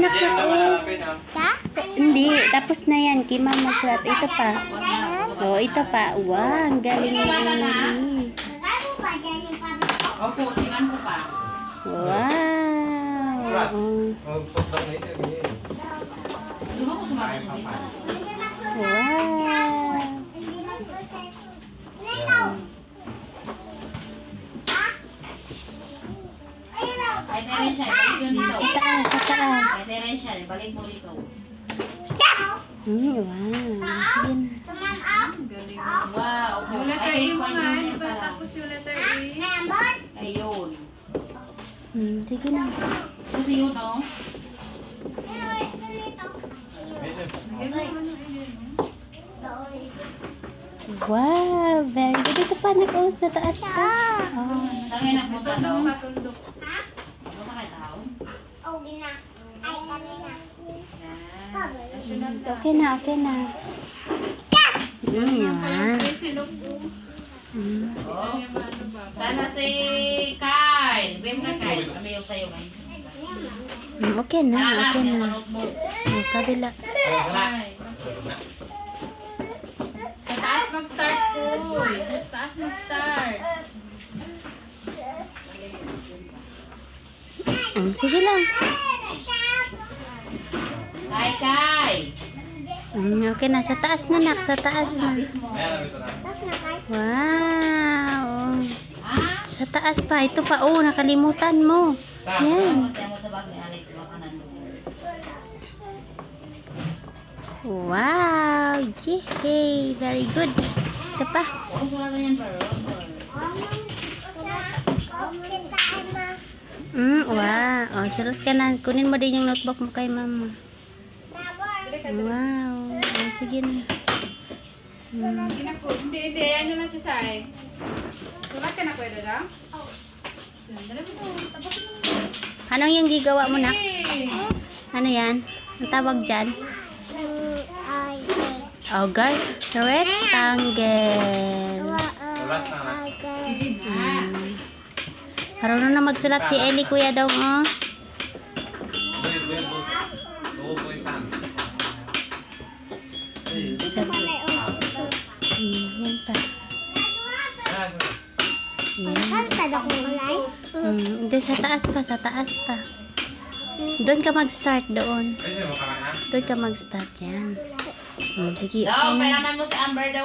anak mau Hindi, tapos na yan. kima mama sulat. Ito pa. Oh, ito pa. Wow, ang galing na Emily. Wow. Wow. Wow. Wow. Sulat. Oh, sulat na ito. Ano mo sumarin dito? Ay, Teren siya. Balik yun dito. Sa taas, sa taas. Ay, Teren siya. Balik mo dito. Hmm, wow. Sige na. Wow. opo. Yung letter E mo nga, di ba? Tapos yung letter E. Ayun. Hmm, sige na. Kasi yun, ayun. Wow, very good. Ito pa, nag sa taas pa. Oh. Tangin na po Tundok no? ka, tundok. Ano ba kayo tao? Yan. Okay na, okay na. Ay. Yan yung ano ba? Sana si Kai. Bim na. Kami ngayon. Hmm, Okay na, okay na. Oh, kabila. Ay. Sa taas mag-start ko. Sa taas mag-start. Hmm, sige lang. Kai, Kai. Hmm, okay na. Sa taas na, nak. Sa taas na. Wow. Sa taas pa. Ito pa. Oh, nakalimutan mo. Yan. Wow. Yay. Very good. Ito pa. Oo, na. Hmm, wow. Oh, sulat ka na. Kunin mo din yung notebook mo kay mama. Wow. Oh, sige na. Hmm. Hindi na ko. Hindi, nyo lang si Sai. Sulat ka na pwede lang? Yan, Dali mo to. Tapos mo. Anong yung gigawa mo na? Ano yan? Ang tawag dyan? Auger? Rectangle. Last na Marunong na magsulat si Ellie, kuya daw, oh. Yan pa. Yan. Hmm, doon sa taas pa, sa taas pa. Doon ka mag-start doon. Doon ka mag-start yan. Hmm, sige, okay na. kailangan mo si Amber daw